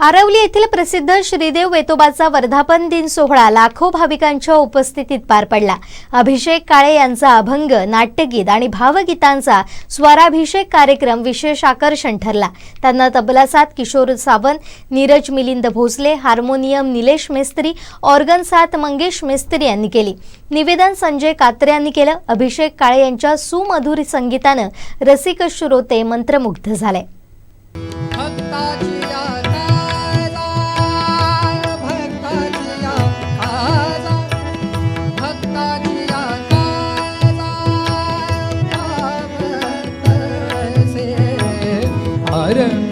आरवली येथील प्रसिद्ध श्रीदेव वेतोबाचा वर्धापन दिन सोहळा लाखो भाविकांच्या उपस्थितीत पार पडला. अभिषेक काळे यांचा अभंग नाट्यगीत आणि भावगीतांचा स्वराभिषेक कार्यक्रम विशेष आकर्षण ठरला. त्यांना तबलासात किशोर सावंत नीरज मिलिंद भोसले हार्मोनियम निलेश मेस्त्री ऑर्गन साथ मंगेश मेस्त्री यांनी केली. निवेदन संजय कात्रे यांनी केलं. अभिषेक काळे यांच्या सुमधुर संगीतानं रसिक श्रोते मंत्रमुग्ध झाले. Hare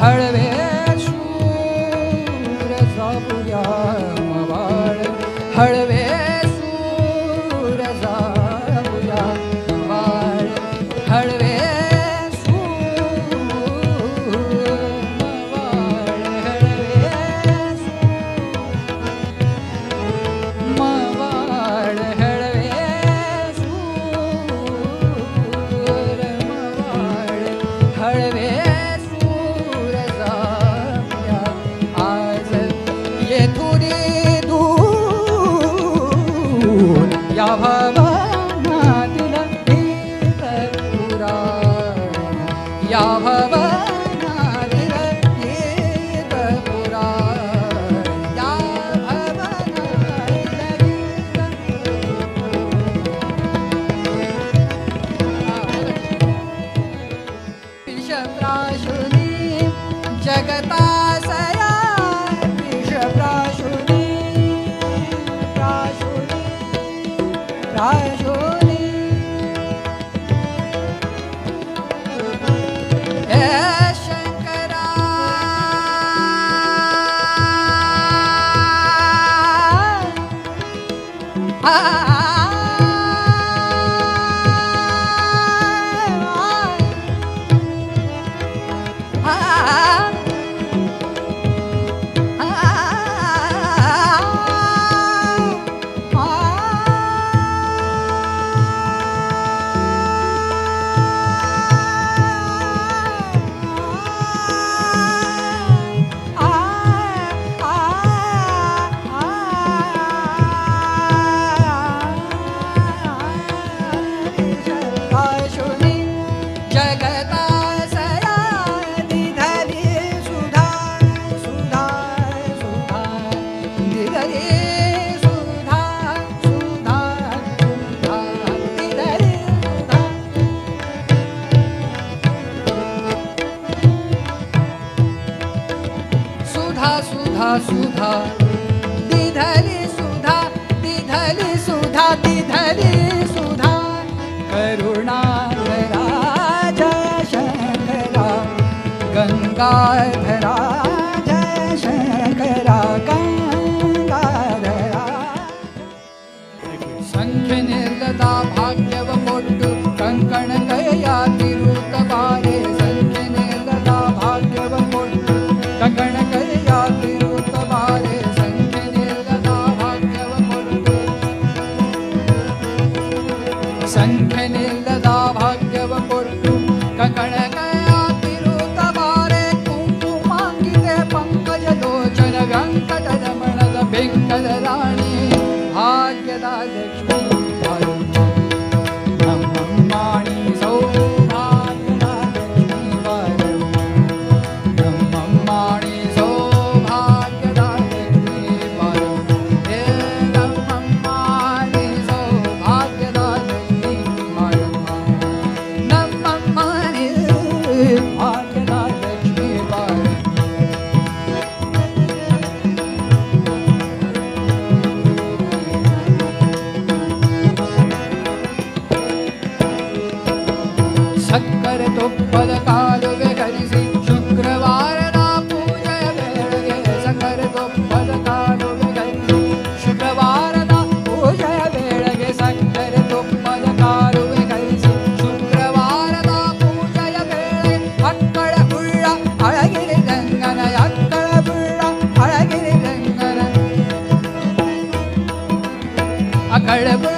हळवे 小朋友。ah. गाय भैया kaderani Hak eda करतो पदकालवे घरीसी शुक्रवार ना पूजय वेळ करतो पदकालवे घरीसी शुक्रवार ना पूजय वेळ करतो पदकालवे घरीसी शुक्रवार ना पूजय वेळ अक्कळ पुळा अळगिरी Rangan. अक्कळ पुळा अळगिरी Rangan. अकळ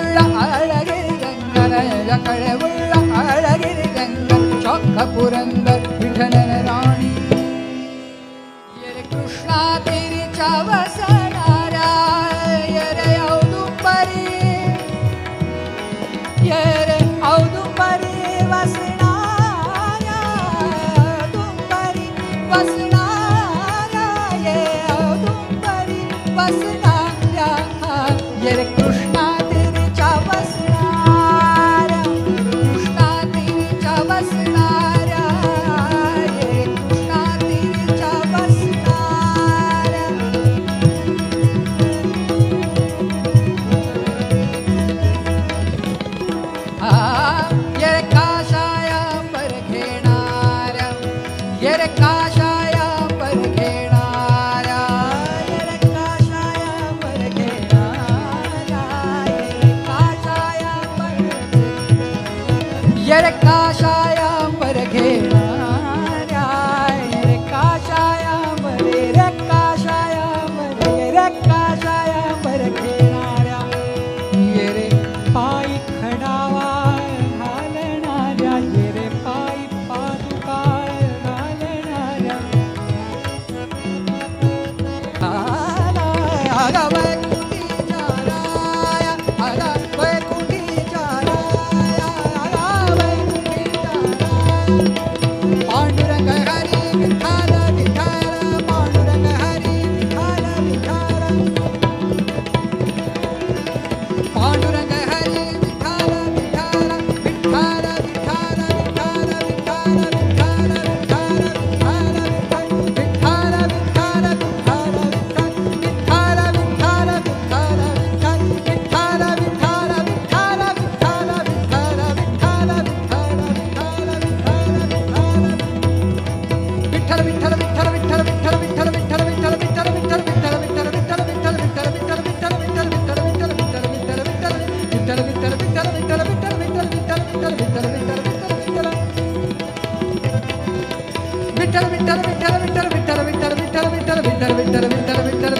Caja. ventana, ventana, ventana.